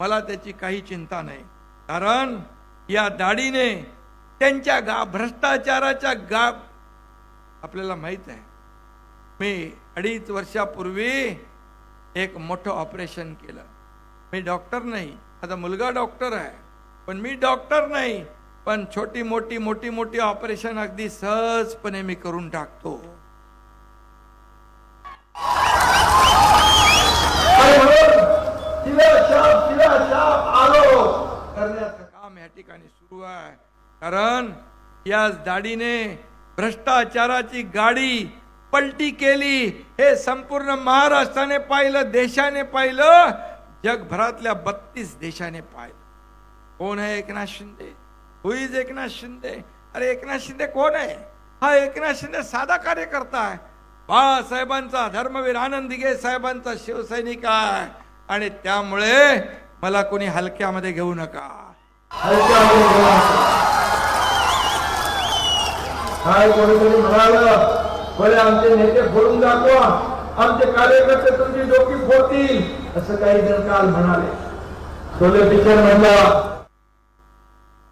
मला त्याची काही चिंता नाही. कारण या दाढीने त्यांच्या गा भ्रष्टाचाराच्या गा आपल्याला माहीत आहे. मी अडीच वर्षापूर्वी एक मोठं ऑपरेशन केलं. मी डॉक्टर नाही. आता मुलगा डॉक्टर आहे. पण मी डॉक्टर नाही. पण छोटी मोठी मोठी मोठी ऑपरेशन अगदी सहजपणे मी करून टाकतो. ठिकाणी सुरू आहे. कारण या दाढीने भ्रष्टाचाराची गाडी पलटी केली. हे संपूर्ण महाराष्ट्राने पाहिलं देशाने पाहिलं जगभरातल्या बत्तीस देशाने पाहिलं. कोण आहे Eknath Shinde? Who is Eknath Shinde? अरे एकनाथ शिंदे कोण आहे? हा एकनाथ शिंदे साधा कार्यकर्ता आहे. बाळासाहेबांचा धर्मवीर आनंद दिघे साहेबांचा शिवसैनिक आहे. आणि त्यामुळे मला कोणी हलक्यामध्ये घेऊ नका हलक्यामध्ये घेऊ नका. काय कोणीतरी म्हणालं आमचे नेते फोडून दाखवा आमचे कार्यकर्ते तुमची डोकी फोडतील असं काही जण काल म्हणाले म्हणला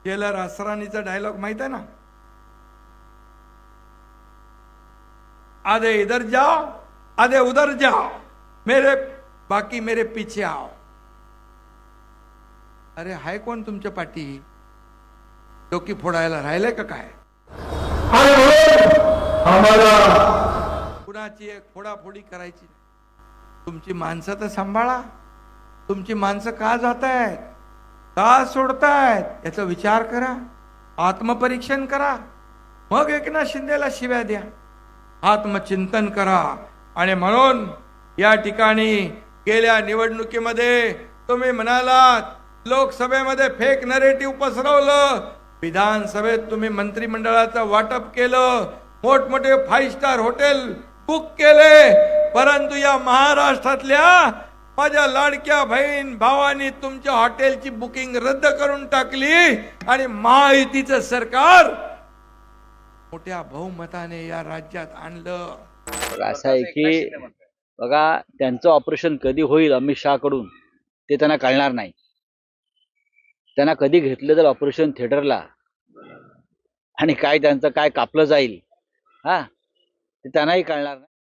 टेलर असरानीचा डायलॉग माहीत आहे ना? आधे इधर जाओ आधे उधर जाओ मेरे बाकी मेरे पीछे आओ. अरे हाय कोण तुमच्या पाठी? डोकी फोडायला राहिलंय का काय? कुणाची एक फोडाफोडी करायची. तुमची माणसं तर सांभाळा. तुमची माणसं का जात आहेत का सोडतायत? याचा विचार करा. आत्मपरीक्षण करा. मग एकनाथ शिंदेला शिव्या द्या. आत्मचिंतन करा. आणि म्हणून या ठिकाणी गेल्या निवडणुकीमध्ये तुम्ही म्हणालात लोकसभेमध्ये फेक नरेटिव्ह पसरवलं. विधानसभेत तुम्ही मंत्रिमंडळाचं वाटप केलं. मोठमोठे फाईव्ह स्टार हॉटेल बुक केले. परंतु या महाराष्ट्रातल्या माझ्या लाडक्या बहीण भावानी तुमच्या हॉटेलची बुकिंग रद्द करून टाकली आणि महायुतीचं सरकार मोठ्या बहुमताने या राज्यात आणलं. बघा, असं आहे की बघा त्यांचं ऑपरेशन कधी होईल अमित शहाकडून ते त्यांना कळणार नाही. त्यांना कधी घेतलं तर ऑपरेशन थिएटरला. आणि काय त्यांचं काय कापलं जाईल. हा? ते त्यांनाही कळणार नाही.